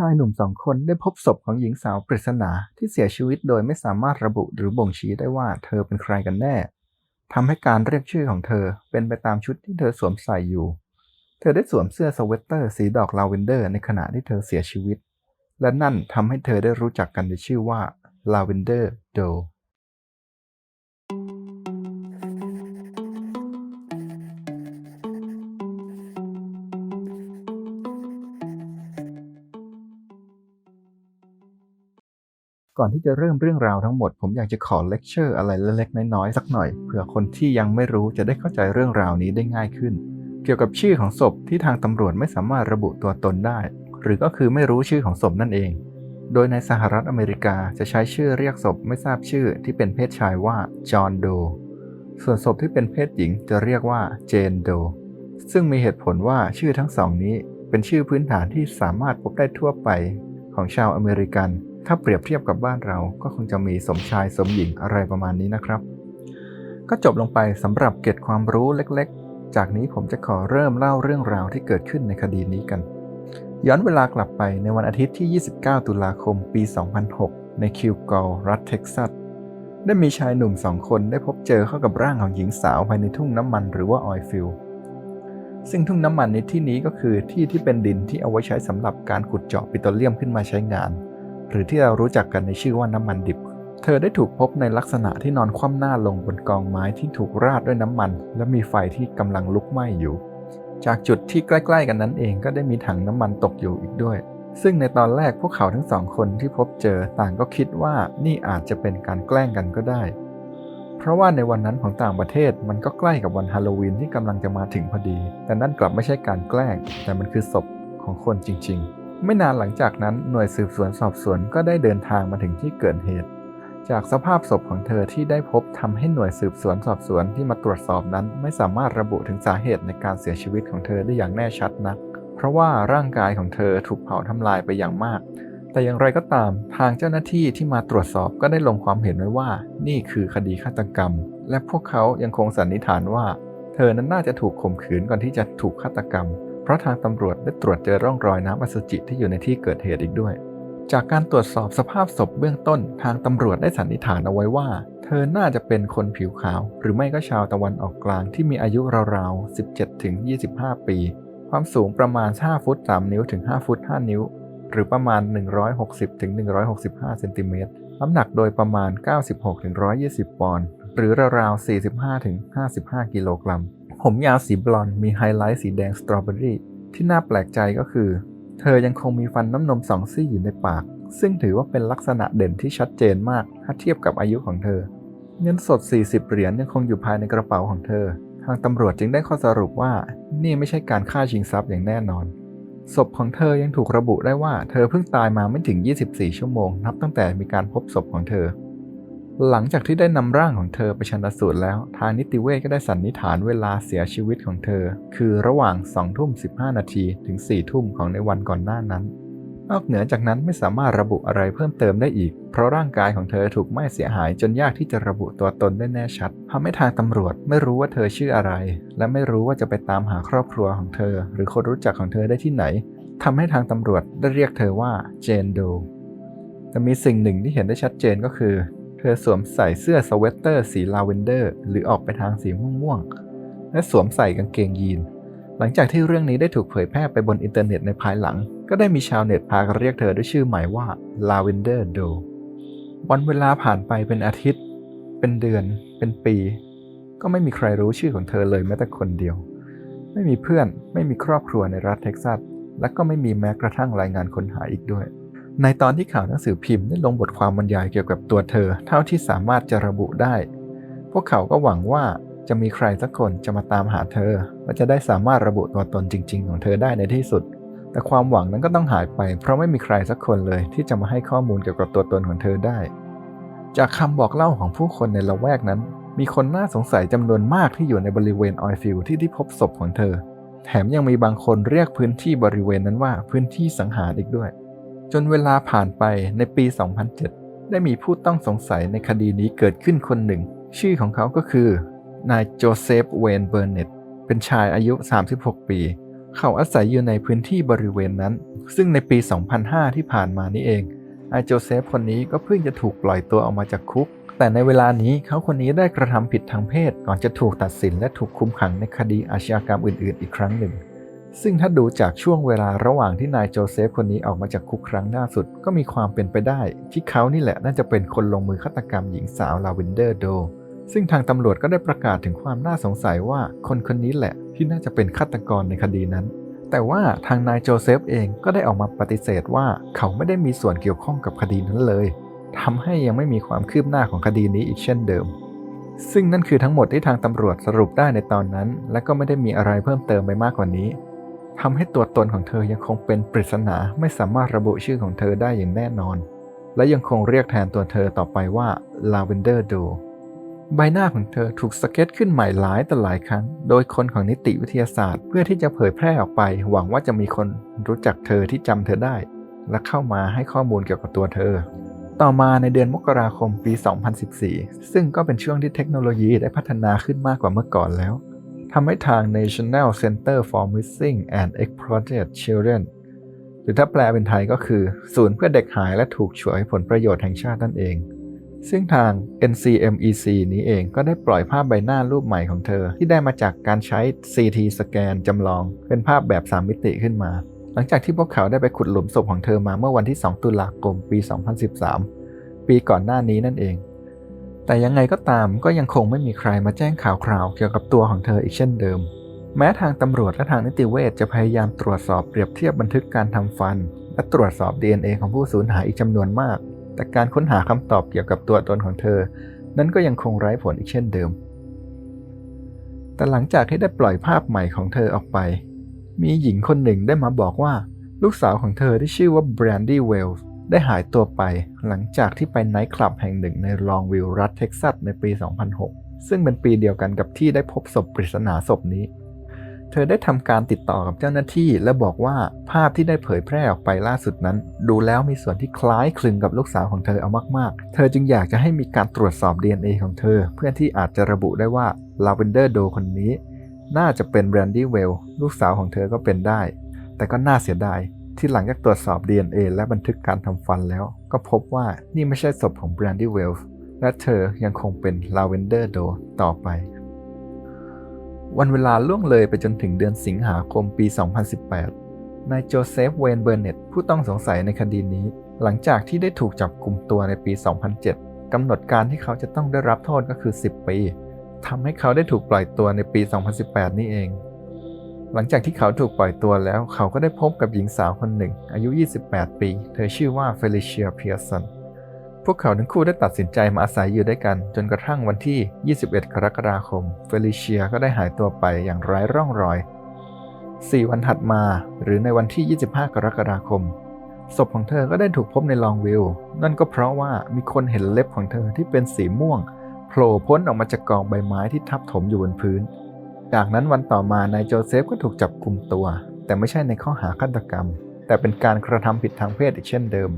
ชายหนุ่มสองคนได้พบศพของหญิงสาวปริศนาที่เสียชีวิตโดยไม่สามารถระบุหรือบ่งชี้ได้ว่าเธอเป็นใครกันแน่ทำให้การเรียกชื่อของเธอเป็นไปตามชุดที่เธอสวมใส่อยู่ เธอได้สวมเสื้อสเวตเตอร์สีดอกลาเวนเดอร์ในขณะที่เธอเสียชีวิต และนั่นทำให้เธอได้รู้จักกันในชื่อว่าลาเวนเดอร์โด ก่อนที่จะเริ่มเรื่องราวทั้งหมด ผมอยากจะขอเลคเชอร์อะไรเล็กๆน้อยๆสักหน่อยเผื่อคนที่ยังไม่รู้จะได้เข้าใจเรื่องราวนี้ได้ง่ายขึ้น เกี่ยวกับชื่อของศพที่ทางตำรวจไม่สามารถระบุตัวตนได้ หรือก็คือไม่รู้ชื่อของศพนั่นเอง โดยในสหรัฐอเมริกาจะใช้ชื่อเรียกศพไม่ทราบชื่อที่เป็นเพศชายว่าจอห์นโดส่วนศพที่เป็นเพศหญิงจะเรียกว่าเจนโดซึ่งมีเหตุผลว่าชื่อทั้งสองนี้เป็นชื่อพื้นฐานที่สามารถพบได้ทั่วไปของชาวอเมริกัน ถ้าเปรียบเทียบกับบ้านเราก็คงจะมีสมชายสมหญิงอะไรประมาณนี้นะครับ ก็จบลงไปสำหรับเก็ดความรู้เล็กๆ จากนี้ผมจะขอเริ่มเล่าเรื่องราวที่เกิดขึ้นในคดีนี้กัน ย้อนเวลากลับไปในวันอาทิตย์ที่ 29 ตุลาคมปี 2006 ในคิวกอลรัฐเท็กซัสได้มีชายหนุ่มสองคนได้พบเจอเข้ากับร่างของหญิงสาวภายในทุ่งน้ำมันหรือว่าออยฟิลซึ่งทุ่งน้ำมันในที่นี้ก็คือที่ที่เป็นดินที่เอาไว้ใช้สำหรับการขุดเจาะปิโตรเลียมขึ้นมาใช้งาน หรือที่เรารู้จักกันในชื่อว่าน้ำมันดิบ เธอได้ถูกพบในลักษณะที่นอนคว่ำหน้าลงบนกองไม้ที่ถูกราดด้วยน้ำมัน และมีไฟที่กำลังลุกไหม้อยู่ จากจุดที่ใกล้ ๆ กันนั้นเองก็ได้มีถังน้ำมันตกอยู่อีกด้วย ซึ่งในตอนแรกพวกเขาทั้งสองคนที่พบเจอต่างก็คิดว่านี่อาจจะเป็นการแกล้งกันก็ได้ เพราะว่าในวันนั้นของต่างประเทศมันก็ใกล้กับวันฮาโลวีนที่กำลังจะมาถึงพอดี แต่นั่นกลับไม่ใช่การแกล้ง แต่มันคือศพของคนจริง ๆ ไม่นานหลังจากนั้นหน่วยสืบสวนสอบสวนก็ได้เดินทางมาถึงที่เกิดเหตุ จากสภาพศพของเธอที่ได้พบทำให้หน่วยสืบสวนสอบสวนที่มาตรวจสอบนั้น ไม่สามารถระบุถึงสาเหตุในการเสียชีวิตของเธอได้อย่างแน่ชัดนัก เพราะว่าร่างกายของเธอถูกเผาทำลายไปอย่างมาก แต่อย่างไรก็ตามทางเจ้าหน้าที่ที่มาตรวจสอบก็ได้ลงความเห็นไว้ว่า นี่คือคดีฆาตกรรม และพวกเขายังคงสันนิษฐานว่า เธอนั้นน่าจะถูกข่มขืนก่อนที่จะถูกฆาตกรรม เพราะทางตำรวจได้ตรวจเจอร่องรอยน้ำอสุจิที่อยู่ในที่เกิดเหตุอีกด้วย จากการตรวจสอบสภาพศพเบื้องต้น ทางตำรวจได้สันนิษฐานเอาไว้ว่า เธอน่าจะเป็นคนผิวขาว หรือไม่ก็ชาวตะวันออกกลางที่มีอายุราวๆ 17-25 ปี ความสูงประมาณ 5 ฟุต 3 นิ้วถึง 5 ฟุต 5 นิ้ว หรือประมาณ 160-165 เซนติเมตรน้ำหนักโดยประมาณ 96-120 ปอนด์ หรือราวๆ 45-55 กิโลกรัม ผมยาวสีบลอนด์มีไฮไลท์สีแดงสตรอเบอรี่ที่น่าแปลกใจก็คือ เธอยังคงมีฟันน้ำนมสองซี่อยู่ในปาก ซึ่งถือว่าเป็นลักษณะเด่นที่ชัดเจนมากถ้าเทียบกับอายุของเธอ เงินสด 40 เหรียญยังคงอยู่ภายในกระเป๋าของเธอ ทางตำรวจจึงได้ข้อสรุปว่า นี่ไม่ใช่การฆ่าชิงทรัพย์อย่างแน่นอน ศพของเธอยังถูกระบุได้ว่า เธอเพิ่งตายมาไม่ถึง 24 ชั่วโมง นับตั้งแต่มีการพบศพของเธอ หลังจากที่ได้นำร่างของเธอไปชันสูตรแล้ว ทางนิติเวชก็ได้สันนิษฐานเวลาเสียชีวิตของเธอ คือระหว่าง2ทุ่ม15 นาทีถึง4ทุ่มของในวันก่อนหน้านั้น นอกเหนือจากนั้นไม่สามารถระบุอะไรเพิ่มเติมได้อีก เพราะร่างกายของเธอถูกไหม้เสียหายจนยากที่จะระบุตัวตนได้แน่ชัดทำให้ทางตำรวจไม่รู้ว่าเธอชื่ออะไร และไม่รู้ว่าจะไปตามหาครอบครัวของเธอ หรือคนรู้จักของเธอได้ที่ไหนทำให้ทางตำรวจได้เรียกเธอว่าเจนโดแต่มีสิ่งหนึ่งที่เห็นได้ชัดเจนก็คือ เธอสวมใส่เสื้อสเวตเตอร์สีลาเวนเดอร์ หรือออกไปทางสีม่วงๆ และสวมใส่กางเกงยีน หลังจากที่เรื่องนี้ได้ถูกเผยแพร่ไปบนอินเทอร์เน็ตในภายหลัง ก็ได้มีชาวเน็ตพากันเรียกเธอด้วยชื่อใหม่ว่าลาเวนเดอร์โดวันเวลาผ่านไปเป็นอาทิตย์ เป็นเดือน เป็นปี ก็ไม่มีใครรู้ชื่อของเธอเลยแม้แต่คนเดียว ไม่มีเพื่อน ไม่มีครอบครัวในรัฐเท็กซัส และก็ไม่มีแม้กระทั่งรายงานค้นหาอีกด้วย ในตอนที่ข่าวหนังสือพิมพ์ได้ลงบทความบรรยายเกี่ยวกับตัวเธอ เท่าที่สามารถจะระบุได้ พวกเขาก็หวังว่าจะมีใครสักคนจะมาตามหาเธอ และจะได้สามารถระบุตัวตนจริง ๆ ของเธอได้ในที่สุด แต่ความหวังนั้นก็ต้องหายไป เพราะไม่มีใครสักคนเลยที่จะมาให้ข้อมูลเกี่ยวกับตัวตนของเธอได้ จากคำบอกเล่าของผู้คนในละแวกนั้น มีคนน่าสงสัยจำนวนมากที่อยู่ในบริเวณออยฟิลที่ที่พบศพของเธอ แถมยังมีบางคนเรียกพื้นที่บริเวณนั้นว่าพื้นที่สังหารอีกด้วย จนเวลาผ่านไปในปี 2007 ได้มีผู้ต้องสงสัยในคดีนี้เกิดขึ้นคนหนึ่ง ชื่อของเขาก็คือ นายโจเซฟเวนเบอร์เน็ต เป็นชายอายุ 36 ปี เขาอาศัยอยู่ในพื้นที่บริเวณนั้น ซึ่งในปี 2005 ที่ผ่านมานี่เองไอโจเซฟคนนี้ก็เพิ่งจะถูกปล่อยตัวออกมาจากคุก แต่ในเวลานี้เขาคนนี้ได้กระทำผิดทางเพศก่อนจะถูกตัดสินและถูกคุมขังในคดีอาชญากรรมอื่น ๆ อีกครั้งหนึ่ง ซึ่งถ้าดูจากช่วงเวลาระหว่างที่นายโจเซฟคนนี้ออกมาจากคุกครั้งล่าสุด ก็มีความเป็นไปได้ ที่เขานี่แหละน่าจะเป็นคนลงมือฆาตกรรมหญิงสาวลาเวนเดอร์โด ซึ่งทางตำรวจก็ได้ประกาศถึงความน่าสงสัยว่าคนคนนี้แหละที่น่าจะเป็นฆาตกรในคดีนั้น แต่ว่าทางนายโจเซฟเองก็ได้ออกมาปฏิเสธว่าเขาไม่ได้มีส่วนเกี่ยวข้องกับคดีนั้นเลยทำให้ยังไม่มีความคืบหน้าของคดีนี้อีกเช่นเดิมซึ่งนั่นคือทั้งหมดที่ทางตำรวจสรุปได้ในตอนนั้น และก็ไม่ได้มีอะไรเพิ่มเติมไปมากกว่านี้ ทำให้ตัวตนของเธอยังคงเป็นปริศนาไม่สามารถระบุชื่อของเธอได้อย่างแน่นอน และยังคงเรียกแทนตัวเธอต่อไปว่าลาเวนเดอร์โดใบหน้าของเธอถูกสเก็ตขึ้นใหม่หลายต่อหลายครั้ง โดยคนของนิติวิทยาศาสตร์ เพื่อที่จะเผยแพร่ออกไป หวังว่าจะมีคนรู้จักเธอที่จำเธอได้ และเข้ามาให้ข้อมูลเกี่ยวกับตัวเธอ ต่อมาในเดือนมกราคมปี 2014 ซึ่งก็เป็นช่วงที่เทคโนโลยีได้พัฒนาขึ้นมากกว่าเมื่อก่อนแล้ว ทำให้ทาง National Center for Missing and Exploited Children หรือถ้าแปลเป็นไทยก็คือ ศูนย์เพื่อเด็กหายและถูกฉวยผลประโยชน์แห่งชาตินั่นเอง ซึ่งทาง NCMEC นี้เองก็ได้ปล่อยภาพใบหน้ารูปใหม่ของเธอ ที่ได้มาจากการใช้ CT สแกนจำลอง เป็นภาพแบบ 3 มิติขึ้นมา หลังจากที่พวกเขาได้ไปขุดหลุมศพของเธอมาเมื่อวันที่ 2 ตุลาคม ปี 2013 ปีก่อนหน้านี้นั่นเอง แต่ยังไงก็ตามก็ยังคงไม่มีใครมาแจ้งข่าวคราวเกี่ยวกับตัวของเธออีกเช่นเดิม แม้ทางตำรวจและทางนิติเวชจะพยายามตรวจสอบเปรียบเทียบบันทึกการทำฟัน และตรวจสอบ DNA ของผู้สูญหายอีกจำนวนมาก แต่การค้นหาคำตอบเกี่ยวกับตัวตนของเธอ นั้นก็ยังคงไร้ผลอีกเช่นเดิม แต่หลังจากที่ได้ปล่อยภาพใหม่ของเธอออกไป มีหญิงคนหนึ่งได้มาบอกว่า ลูกสาวของเธอที่ชื่อว่าแบรนดี้เวลส์ ได้หายตัวไปหลังจากที่ไปไนท์คลับแห่งหนึ่งในลองวิลรัฐเท็กซัสในปี 2006 ซึ่งเป็นปีเดียวกันกับที่ได้พบศพปริศนาศพนี้ เธอได้ทำการติดต่อกับเจ้าหน้าที่ และบอกว่าภาพที่ได้เผยแพร่ออกไปล่าสุดนั้น ดูแล้วมีส่วนที่คล้ายคลึงกับลูกสาวของเธอเอามากๆ เธอจึงอยากจะให้มีการตรวจสอบ DNA ของเธอ เพื่อที่อาจจะระบุได้ว่าลาเวนเดอร์โดคนนี้ น่าจะเป็นแบรนดี้เวลลูกสาวของเธอก็เป็นได้ แต่ก็น่าเสียดาย ที่หลังจากตรวจสอบ DNA และบันทึกการทำฟันแล้ว ก็พบว่านี่ไม่ใช่ศพของแบรนดี้เวลและเธอยังคงเป็นลาเวนเดอร์โดต่อไป วันเวลาล่วงเลยไปจนถึงเดือนสิงหาคมปี 2018 นายโจเซฟเวนเบอร์เน็ตผู้ต้องสงสัยในคดีนี้ หลังจากที่ได้ถูกจับกลุ่มตัวในปี 2007 กำหนดการที่เขาจะต้องได้รับโทษก็คือ 10 ปีทำให้เขาได้ถูกปล่อยตัวในปี 2018 นี่เอง หลังจากที่เขาถูกปล่อยตัวแล้วเขาก็ได้พบกับหญิงสาวคนหนึ่ง อายุ 28 ปี เธอชื่อว่าเฟลิเชียเพียร์สันพวกเขาทั้งคู่ได้ตัดสินใจมาอาศัยอยู่ด้วยกัน จนกระทั่งวันที่ 21 กรกฎาคม เฟลิเชียก็ได้หายตัวไปอย่างไร้ร่องรอย 4 วันถัดมา หรือในวันที่ 25 กรกฎาคมศพของเธอก็ได้ถูกพบในลองวิลนั่นก็เพราะว่ามีคนเห็นเล็บของเธอที่เป็นสีม่วงโผล่พ้นออกมาจากกองใบไม้ที่ทับถมอยู่บนพื้น จากนั้นวันต่อมานายโจเซฟก็ถูกจับกุมตัว แต่ไม่ใช่ในข้อหาฆาตกรรม แต่เป็นการกระทำผิดทางเพศอีกเช่นเดิม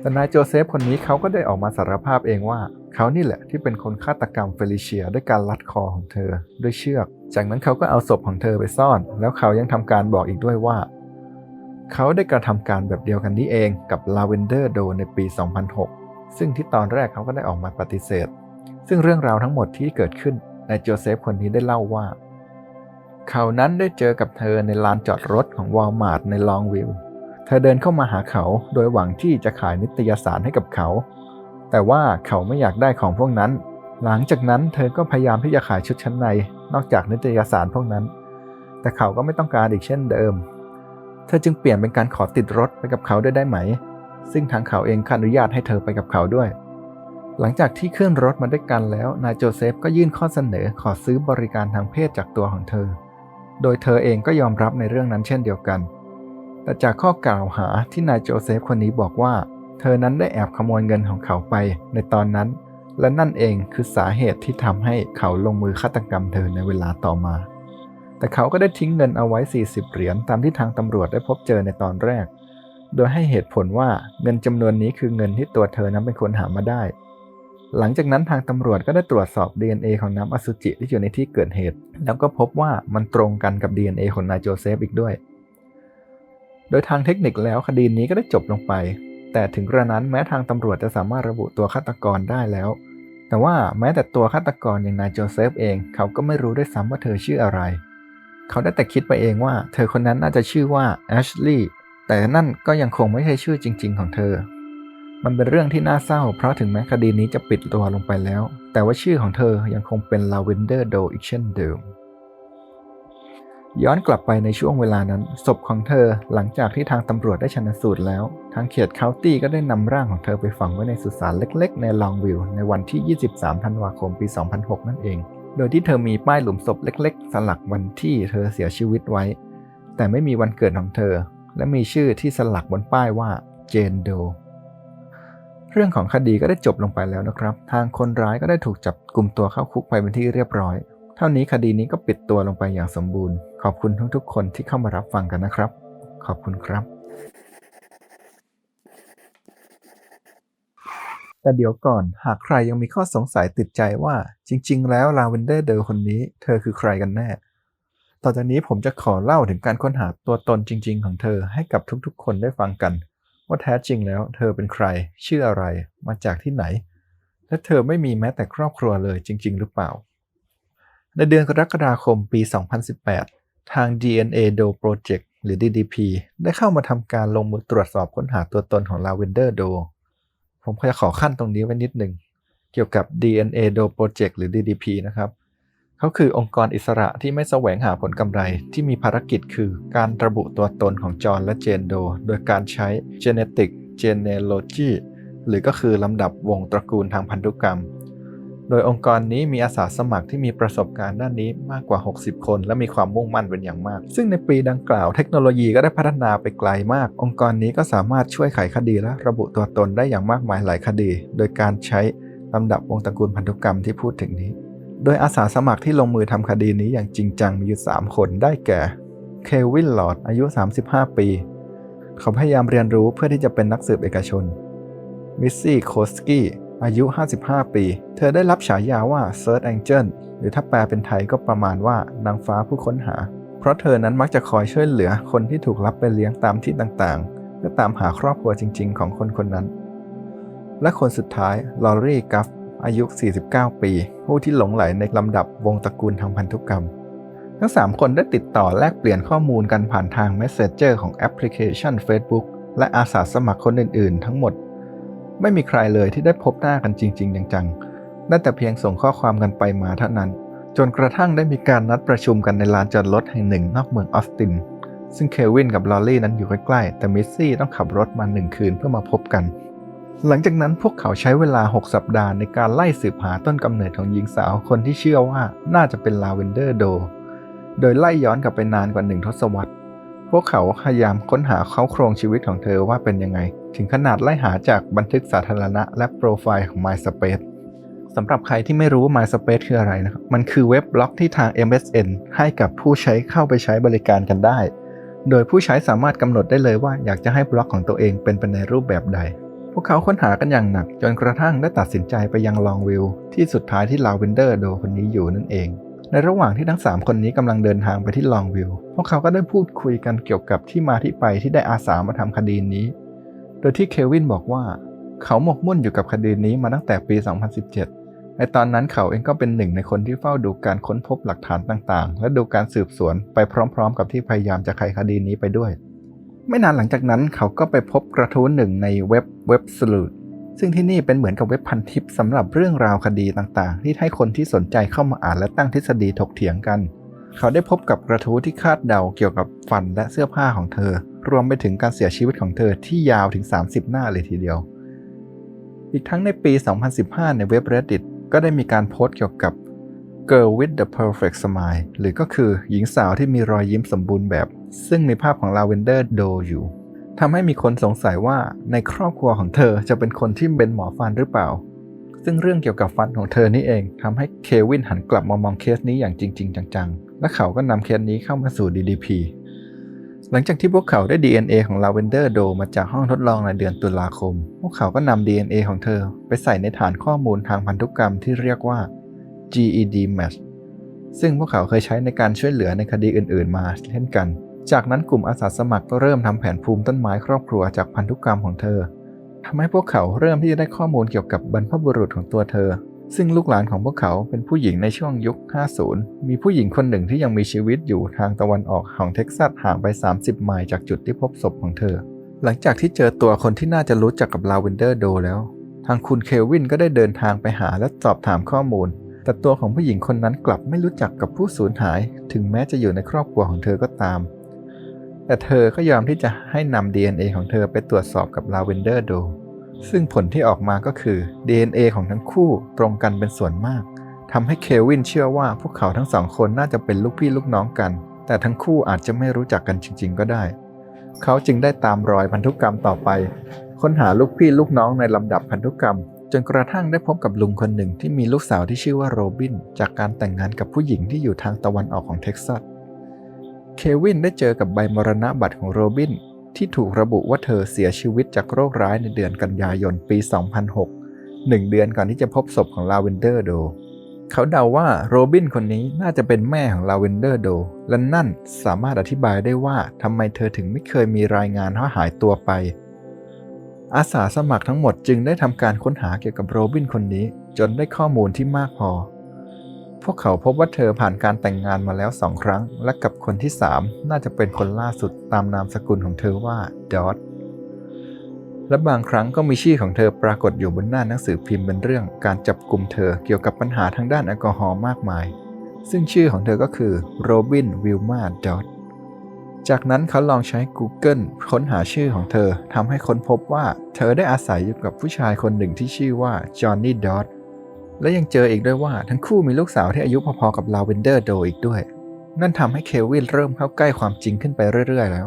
แต่นายโจเซฟคนนี้เขาก็ได้ออกมาสารภาพเองว่า เขานี่แหละที่เป็นคนฆาตกรรมเฟลิเชียด้วยการลัดคอของเธอ ด้วยเชือก จากนั้นเขาก็เอาศพของเธอไปซ่อน แล้วเขายังทำการบอกอีกด้วยว่า เขาได้กระทำการแบบเดียวกันนี้เองกับลาเวนเดอร์โดในปี 2006 ซึ่งที่ตอนแรกเขาก็ได้ออกมาปฏิเสธ ซึ่งเรื่องราวทั้งหมดที่เกิดขึ้นนายโจเซฟคนนี้ได้เล่าว่า เขานั้นได้เจอกับเธอในลานจอดรถของวอลมาร์ทในลองวิลเธอเดินเข้ามาหาเขาโดยหวังที่จะขายนิตยสารให้กับเขา แต่ว่าเขาไม่อยากได้ของพวกนั้น หลังจากนั้นเธอก็พยายามที่จะขายชุดชั้นใน นอกจากนิตยสารพวกนั้น แต่เขาก็ไม่ต้องการอีกเช่นเดิม เธอจึงเปลี่ยนเป็นการขอติดรถไปกับเขาได้ได้ไหม ซึ่งทางเขาเองอนุญาตให้เธอไปกับเขาด้วย หลังจากที่ขึ้นรถมาด้วยกันแล้วนายโจเซฟก็ยื่นข้อเสนอขอซื้อบริการทางเพศจากตัวของเธอ โดยเธอเองก็ยอมรับในเรื่องนั้นเช่นเดียวกัน แต่จากข้อกล่าวหาที่นายโจเซฟคนนี้บอกว่า เธอนั้นได้แอบขโมยเงินของเขาไปในตอนนั้น และนั่นเองคือสาเหตุที่ทำให้เขาลงมือฆาตกรรมเธอในเวลาต่อมา แต่เขาก็ได้ทิ้งเงินเอาไว้ 40 เหรียญตามที่ทางตำรวจได้พบเจอในตอนแรก โดยให้เหตุผลว่าเงินจำนวนนี้คือเงินที่ตัวเธอนั้นเป็นคนหามาได้ หลังจากนั้นทางตำรวจก็ได้ตรวจสอบ DNA ของน้ำอสุจิที่อยู่ในที่เกิดเหตุ แล้วก็พบว่ามันตรงกันกับ DNA ของนายโจเซฟอีกด้วย โดยทางเทคนิคแล้วคดีนี้ก็ได้จบลงไป แต่ถึงกระนั้นแม้ทางตำรวจจะสามารถระบุตัวฆาตกรได้แล้ว แต่ว่าแม้แต่ตัวฆาตกรอย่างนายโจเซฟเองเขาก็ไม่รู้ด้วยซ้ำว่าเธอชื่ออะไร เขาได้แต่คิดไปเองว่า เธอคนนั้นน่าจะชื่อว่าแอชลีย์แต่นั่นก็ยังคงไม่ใช่ชื่อจริง ๆ ของเธอ มันเป็นเรื่องที่น่าเศร้า เพราะถึงแม้คดีนี้จะปิดตัวลงไปแล้ว แต่ว่าชื่อของเธอยังคงเป็นลาเวนเดอร์โดอีกเช่นเดิม ย้อนกลับไปในช่วงเวลานั้น ศพของเธอหลังจากที่ทางตำรวจได้ชันสูตรแล้ว ทางเขตเคาน์ตี้ก็ได้นำร่างของเธอไปฝังไว้ในสุสานเล็ก ๆ ในลองวิวในวันที่ 23 ธันวาคมปี 2006 นั่นเอง โดยที่เธอมีป้ายหลุมศพเล็ก ๆ สลักวันที่เธอเสียชีวิตไว้ แต่ไม่มีวันเกิดของเธอ และมีชื่อที่สลักบนป้ายว่าเจนโด เรื่องของคดีก็ได้จบลงไปแล้วนะครับ ทางคนร้ายก็ได้ถูกจับกลุ่มตัวเข้าคุกไปเป็นที่เรียบร้อย เท่านี้คดีนี้ก็ปิดตัวลงไปอย่างสมบูรณ์ ขอบคุณทุกๆ คนที่เข้ามารับฟังกันนะครับ ขอบคุณครับ แต่เดี๋ยวก่อน หากใครยังมีข้อสงสัยติดใจว่า จริง ๆ แล้วลาเวนเดอร์เดลคนนี้ เธอคือใครกันแน่ ต่อจากนี้ผมจะขอเล่าถึงการค้นหาตัวตนจริง ๆ ของเธอให้กับทุกๆ คนได้ฟังกัน ว่าแท้จริงแล้ว เธอเป็นใคร ชื่ออะไร มาจากที่ไหน และเธอไม่มีแม้แต่ครอบครัวเลยจริง ๆ หรือเปล่า ในเดือนกรกฎาคมปี 2018 ทาง DNA Do Project หรือ DDP ได้เข้ามาทำการลงมือตรวจสอบค้นหาตัวตนของ Lavender Do ผมจะขอขั้นตรงนี้ไว้นิดหนึ่งเกี่ยวกับ DNA Do Project หรือ DDP นะครับ เขาคือองค์กรอิสระที่ไม่แสวงหาผลกำไร ที่มีภารกิจคือการระบุตัวตนของจอห์นและเจนโด โดยการใช้ Genetic Genealogy หรือก็คือลำดับวงตระกูลทางพันธุกรรม โดยองค์กรนี้มีอาสาสมัครที่มีประสบการณ์ด้านนี้มากกว่า 60 คน และมีความมุ่งมั่นเป็นอย่างมาก ซึ่งในปีดังกล่าวเทคโนโลยีก็ได้พัฒนาไปไกลมาก องค์กรนี้ก็สามารถช่วยไขคดีและระบุตัวตนได้อย่างมากมายหลายคดี โดยการใช้ลำดับวงตระกูลพันธุกรรมที่พูดถึงนี้ โดยอาสาสมัครที่ลงมือทำคดีนี้อย่างจริงจังมีอยู่ 3 คนได้แก่ เควินลอดอายุ 35 ปี เขาพยายามเรียนรู้เพื่อที่จะเป็นนักสืบเอกชน มิสซี่โคสกี้อายุ 55 ปี เธอได้รับฉายาว่า Search Angel หรือถ้าแปลเป็นไทยก็ประมาณว่านางฟ้าผู้ค้นหา เพราะเธอนั้นมักจะคอยช่วยเหลือคนที่ถูกลับไปเลี้ยงตามที่ต่างๆ เพื่อตามหาครอบครัวจริง ๆ ของคนคนนั้น และคนสุดท้าย ลอรี่กัฟ อายุ 49 ปี ผู้ที่หลงไหลในลำดับวงตระกูลทางพันธุกรรม ทั้ง 3 คนได้ติดต่อแลกเปลี่ยนข้อมูลกันผ่านทาง Messenger ของแอปพลิเคชัน Facebook และอาสาสมัครคนอื่นๆ ทั้งหมด ไม่มีใครเลยที่ได้พบหน้ากันจริง ๆ จังๆได้แต่เพียงส่งข้อความกันไปมาเท่านั้น จนกระทั่งได้มีการนัดประชุมกันในลานจอดรถแห่งหนึ่งนอกเมืองออสตินซึ่งเควินกับลอรี่นั้นอยู่ใกล้ๆแต่มิสซี่ต้องขับรถมาหนึ่งคืนเพื่อมาพบกัน หลังจากนั้นพวกเขาใช้เวลา 6 สัปดาห์ในการไล่สืบหาต้นกำเนิดของหญิงสาวคนที่เชื่อว่าน่าจะเป็นลาเวนเดอร์โด โดยไล่ย้อนกลับไปนานกว่าหนึ่งทศวรรษ พวกเขาพยายามค้นหาเขาโครงชีวิตของเธอว่าเป็นยังไง ถึงขนาดไล่หาจากบันทึกสาธารณะและโปรไฟล์ของ MySpace สำหรับใครที่ไม่รู้ว่า MySpace คืออะไรนะครับ มันคือเว็บบล็อกที่ทาง MSN ให้กับผู้ใช้เข้าไปใช้บริการกันได้ โดยผู้ใช้สามารถกำหนดได้เลยว่าอยากจะให้บล็อกของตัวเองเป็นไปในรูปแบบใด พวกเขาค้นหากันอย่างหนัก จนกระทั่งได้ตัดสินใจไปยังลองวิวที่สุดท้ายที่ลาเวนเดอร์โดคนนี้อยู่นั่นเอง ในระหว่างที่ทั้ง 3 คนนี้กำลังเดินทางไปที่ลองวิวพวกเขาก็ได้พูดคุยกันเกี่ยวกับที่มาที่ไปที่ได้อาสามาทำคดีนี้ โดยที่เควินบอกว่า เขาหมกมุ่นอยู่กับคดีนี้มาตั้งแต่ปี 2017 ในตอนนั้นเขาเองก็เป็นหนึ่งในคนที่เฝ้าดูการค้นพบหลักฐานต่างๆ และดูการสืบสวนไปพร้อม ๆ กับที่พยายามจะไขคดีนี้ไปด้วย ไม่นานหลังจากนั้นเขาก็ไปพบกระทู้หนึ่งในเว็บเว็บสลูดซึ่งที่นี่เป็นเหมือนกับเว็บพันทิปสำหรับเรื่องราวคดีต่างๆ ที่ให้คนที่สนใจเข้ามาอ่านและตั้งทฤษฎีถกเถียงกัน เขาได้พบกับกระทู้ที่คาดเดาเกี่ยวกับฟันและเสื้อผ้าของเธอ รวมไปถึงการเสียชีวิตของเธอที่ยาวถึง 30 หน้าเลยทีเดียว อีกทั้งในปี 2015 ในเว็บ Reddit ก็ได้มีการโพสต์เกี่ยวกับ Girl with the Perfect Smile หรือก็คือหญิงสาวที่มีรอยยิ้มสมบูรณ์แบบ ซึ่งมีภาพของลาเวนเดอร์โดอยู่ทำให้มีคนสงสัยว่าในครอบครัวของเธอจะเป็นคนที่เป็นหมอฟันหรือเปล่า ซึ่งเรื่องเกี่ยวกับฟันของเธอนี่เองทำให้เควินหันกลับมามองเคสนี้อย่างจริง ๆ จังๆ และเขาก็นำเคสนี้เข้ามาสู่ DDP หลังจากที่พวกเขาได้ DNA ของลาเวนเดอร์โดมาจากห้องทดลองในเดือนตุลาคม พวกเขาก็นำ DNA ของเธอไปใส่ในฐานข้อมูลทางพันธุกรรมที่เรียกว่า GED Match ซึ่งพวกเขาเคยใช้ในการช่วยเหลือในคดีอื่น ๆ มาเช่นกัน จากนั้นกลุ่มอาสาสมัครก็เริ่มทำแผนภูมิต้นไม้ครอบครัวจากพันธุกรรมของเธอทำให้พวกเขาเริ่มที่จะได้ข้อมูลเกี่ยวกับบรรพบุรุษของตัวเธอ ซึ่งลูกหลานของพวกเขาเป็นผู้หญิงในช่วงยุค 50 มีผู้หญิงคนหนึ่งที่ยังมีชีวิตอยู่ทางตะวันออกของเท็กซัสห่างไป 30 ไมล์จากจุดที่พบศพของเธอ หลังจากที่เจอตัวคนที่น่าจะรู้จักกับลาเวนเดอร์โดแล้ว ทางคุณเควินก็ได้เดินทางไปหาและสอบถามข้อมูล แต่ตัวของผู้หญิงคนนั้นกลับไม่รู้จักกับผู้สูญหาย ถึงแม้จะอยู่ในครอบครัวของเธอก็ตาม แต่เธอก็ยอมที่จะให้นำ DNA ของเธอไปตรวจสอบกับลาเวนเดอร์โดซึ่งผลที่ออกมาก็คือ DNA ของทั้งคู่ตรงกันเป็นส่วนมากทำให้เควินเชื่อว่าพวกเขาทั้งสองคนน่าจะเป็นลูกพี่ลูกน้องกัน แต่ทั้งคู่อาจจะไม่รู้จักกันจริง ๆ ก็ได้ เขาจึงได้ตามรอยพันธุกรรมต่อไป ค้นหาลูกพี่ลูกน้องในลำดับพันธุกรรม จนกระทั่งได้พบกับลุงคนหนึ่งที่มีลูกสาวที่ชื่อว่าโรบิน จากการแต่งงานกับผู้หญิงที่อยู่ทางตะวันออกของเท็กซัส เควินได้เจอกับใบมรณบัตรของโรบิน ที่ถูกระบุว่าเธอเสียชีวิตจากโรคร้ายในเดือนกันยายนปี 2006หนึ่งเดือนก่อนที่จะพบศพของลาเวนเดอร์โด เขาเดาว่าโรบินคนนี้น่าจะเป็นแม่ของลาเวนเดอร์โด และนั่นสามารถอธิบายได้ว่าทำไมเธอถึงไม่เคยมีรายงานว่าหายตัวไป อาสาสมัครทั้งหมดจึงได้ทำการค้นหาเกี่ยวกับโรบินคนนี้ จนได้ข้อมูลที่มากพอ พวกเขาพบว่าเธอผ่านการแต่งงานมาแล้วสองครั้ง และกับคนที่สามน่าจะเป็นคนล่าสุดตามนามสกุลของเธอว่าดอตและบางครั้งก็มีชื่อของเธอปรากฏอยู่บนหน้าหนังสือพิมพ์เป็นเรื่องการจับกลุ่มเธอเกี่ยวกับปัญหาทางด้านแอลกอฮอล์มากมาย ซึ่งชื่อของเธอก็คือโรบินวิลมาดอตจากนั้นเขาลองใช้ Google ค้นหาชื่อของเธอทำให้ค้นพบว่า เธอได้อาศัยอยู่กับผู้ชายคนหนึ่งที่ชื่อว่าจอห์นนี่ดอต และยังเจออีกด้วยว่าทั้งคู่มีลูกสาวที่อายุพอๆกับลาเวนเดอร์โดอีกด้วย นั่นทำให้เควินเริ่มเข้าใกล้ความจริงขึ้นไปเรื่อย ๆ แล้ว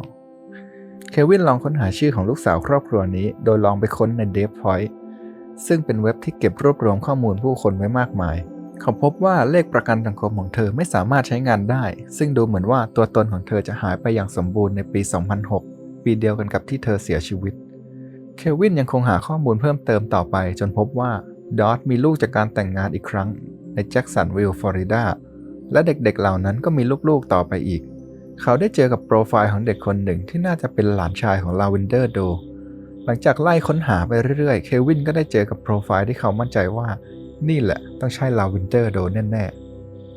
เควินลองค้นหาชื่อของลูกสาวครอบครัวนี้ โดยลองไปค้นใน d e v p o i n t ซึ่งเป็นเว็บที่เก็บรวบรวมข้อมูลผู้คนไว้มากมาย เขาพบว่าเลขประกันสังคมของเธอไม่สามารถใช้งานได้ ซึ่งดูเหมือนว่าตัวตนของเธอจะหายไปอย่างสมบูรณ์ในปี 2006 ปีเดียวกันกับที่เธอเสียชีวิต เควินยังคงหาข้อมูลเพิ่มเติมต่อไปจนพบว่า ดอตมีลูกจากการแต่งงานอีกครั้ง ในแจ็กสันวิลล์ฟลอริดา และเด็กๆเหล่านั้นก็มีลูกๆต่อไปอีก เขาได้เจอกับโปรไฟล์ของเด็กคนหนึ่งที่น่าจะเป็นหลานชายของลาเวนเดอร์โด หลังจากไล่ค้นหาไปเรื่อยๆ เควินก็ได้เจอกับโปรไฟล์ที่เขามั่นใจว่า นี่แหละต้องใช่ลาเวนเดอร์โดแน่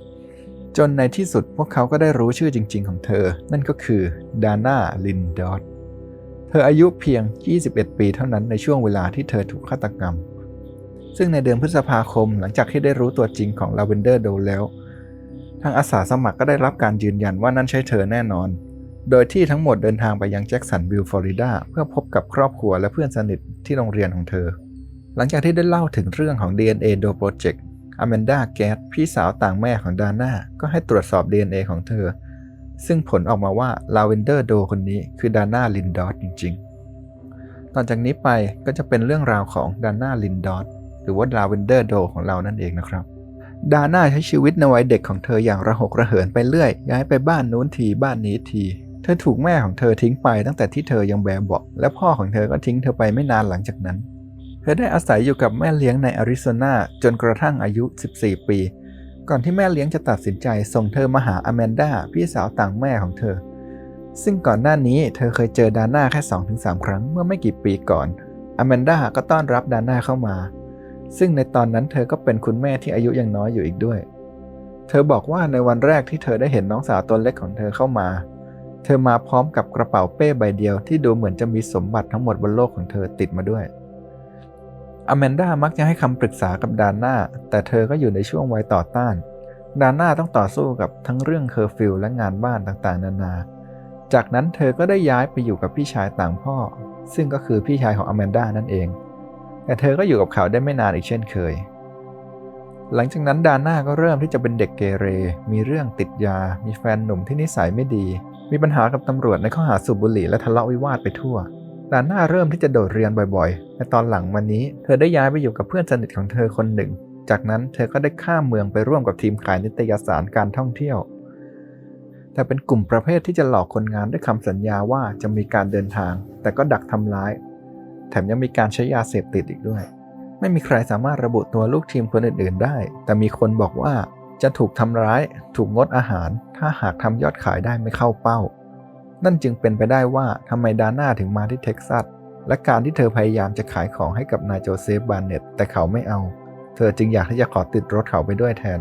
ๆจนในที่สุดพวกเขาก็ได้รู้ชื่อจริง ๆ ของเธอ นั่นก็คือดาน่าลินดอตเธออายุเพียง 21 ปีเท่านั้นในช่วงเวลาที่เธอถูกฆาตกรรม ซึ่งในเดือนพฤษภาคมหลังจากที่ได้รู้ตัวจริงของลาเวนเดอร์โดแล้ว ทางอาสาสมัครก็ได้รับการยืนยันว่านั่นใช่เธอแน่นอน โดยที่ทั้งหมดเดินทางไปยังแจ็คสันวิลล์ฟลอริดาเพื่อพบกับครอบครัวและเพื่อนสนิทที่โรงเรียนของเธอ หลังจากที่ได้เล่าถึงเรื่องของ DNA Do Project อแมนดาแกสพี่สาวต่างแม่ของดาน่าก็ให้ตรวจสอบ DNA ของเธอ ซึ่งผลออกมาว่าลาเวนเดอร์โดคนนี้คือดาน่าลินดอตจริง ๆ ต่อจากนี้ไปก็จะเป็นเรื่องราวของดาน่าลินดอต หรือว่าลาเวนเดอร์โดของเรานั่นเองนะครับ ดาน่าใช้ชีวิตในวัยเด็กของเธออย่างระหกระเหินไปเรื่อย ย้ายไปบ้านนู้นทีบ้านนี้ทีเธอถูกแม่ของเธอทิ้งไปตั้งแต่ที่เธอยังแบบเบาะและพ่อของเธอก็ทิ้งเธอไปไม่นานหลังจากนั้น เธอได้อาศัยอยู่กับแม่เลี้ยงในอาริโซนาจนกระทั่งอายุ 14 ปี ก่อนที่แม่เลี้ยงจะตัดสินใจส่งเธอมาหาอแมนดาพี่สาวต่างแม่ของเธอ ซึ่งก่อนหน้านี้เธอเคยเจอดาน่าแค่ 2-3 ครั้งเมื่อไม่กี่ปีก่อนอแมนดาก็ต้อนรับดาน่าเข้ามา ซึ่งในตอนนั้นเธอก็เป็นคุณแม่ที่อายุยังน้อยอยู่อีกด้วย เธอบอกว่าในวันแรกที่เธอได้เห็นน้องสาวตัวเล็กของเธอเข้ามา เธอมาพร้อมกับกระเป๋าเป้ใบเดียวที่ดูเหมือนจะมีสมบัติทั้งหมดบนโลกของเธอติดมาด้วย อแมนดามักจะให้คำปรึกษากับดาน่า แต่เธอก็อยู่ในช่วงวัยต่อต้าน ดาน่าต้องต่อสู้กับทั้งเรื่องเคอร์ฟิวและงานบ้านต่างๆ นานา จากนั้นเธอก็ได้ย้ายไปอยู่กับพี่ชายต่างพ่อ ซึ่งก็คือพี่ชายของอแมนดานั่นเอง แต่เธอก็อยู่กับเขาได้ไม่นานอีกเช่นเคย หลังจากนั้นดาน่าก็เริ่มที่จะเป็นเด็กเกเร มีเรื่องติดยา มีแฟนหนุ่มที่นิสัยไม่ดี มีปัญหากับตำรวจในข้อหาสูบบุหรี่และทะเลาะวิวาทไปทั่วดาน่าเริ่มที่จะโดดเรียนบ่อยๆและตอนหลังวันนี้เธอได้ย้ายไปอยู่กับเพื่อนสนิทของเธอคนหนึ่ง จากนั้นเธอก็ได้ข้ามเมืองไปร่วมกับทีมขายนิตยสารการท่องเที่ยวแต่เป็นกลุ่มประเภทที่จะหลอกคนงานด้วยคำสัญญาว่าจะมีการเดินทาง แต่ก็ดักทำร้าย แถมยังมีการใช้ยาเสพติดอีกด้วย ไม่มีใครสามารถระบุตัวลูกทีมคนอื่นๆได้ แต่มีคนบอกว่าจะถูกทำร้าย ถูกงดอาหาร ถ้าหากทำยอดขายได้ไม่เข้าเป้า นั่นจึงเป็นไปได้ว่าทำไมดาน่าถึงมาที่เท็กซัส และการที่เธอพยายามจะขายของให้กับนายโจเซฟบาร์เน็ตแต่เขาไม่เอา เธอจึงอยากที่จะขอติดรถเขาไปด้วยแทน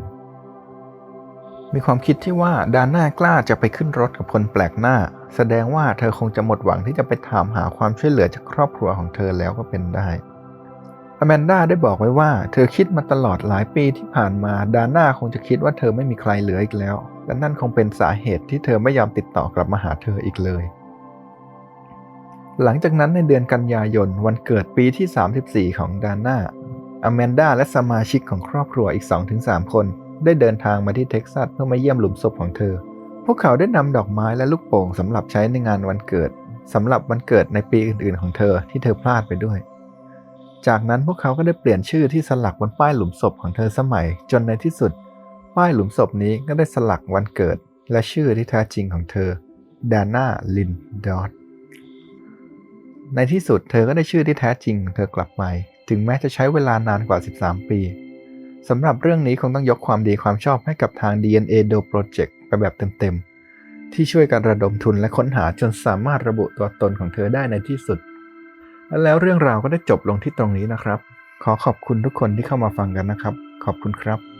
มีความคิดที่ว่าดาน่ากล้าจะไปขึ้นรถกับคนแปลกหน้า แสดงว่าเธอคงจะหมดหวังที่จะไปถามหาความช่วยเหลือจากครอบครัวของเธอแล้วก็เป็นได้อแมนดาได้บอกไว้ว่าเธอคิดมาตลอดหลายปีที่ผ่านมาดาน่าคงจะคิดว่าเธอไม่มีใครเหลืออีกแล้ว และนั่นคงเป็นสาเหตุที่เธอไม่ยอมติดต่อกลับมาหาเธออีกเลย หลังจากนั้นในเดือนกันยายนวันเกิดปีที่ 34 ของดาน่าอแมนดาและสมาชิกของครอบครัวอีก 2-3 คน ได้เดินทางมาที่เท็กซัสเพื่อมาเยี่ยมหลุมศพของเธอ พวกเขาได้นำดอกไม้และลูกโป่งสำหรับใช้ในงานวันเกิดสำหรับวันเกิดในปีอื่นๆ ของเธอที่เธอพลาดไปด้วย จากนั้นพวกเขาก็ได้เปลี่ยนชื่อที่สลักบนป้ายหลุมศพของเธอสมัย จนในที่สุด ป้ายหลุมศพนี้ก็ได้สลักวันเกิดและชื่อที่แท้จริงของเธอดาน่าลินดอตในที่สุดเธอก็ได้ชื่อที่แท้จริงของเธอกลับไป ถึงแม้จะใช้เวลานานกว่า 13 ปี สำหรับเรื่องนี้คงต้องยกความดีความชอบให้กับทาง DNA Do Project ไปแบบเต็มๆ ที่ช่วยกันระดมทุนและค้นหาจนสามารถระบุตัวตนของเธอได้ในที่สุด แล้วเรื่องราวก็ได้จบลงที่ตรงนี้นะครับ ขอขอบคุณทุกคนที่เข้ามาฟังกันนะครับ ขอบคุณครับ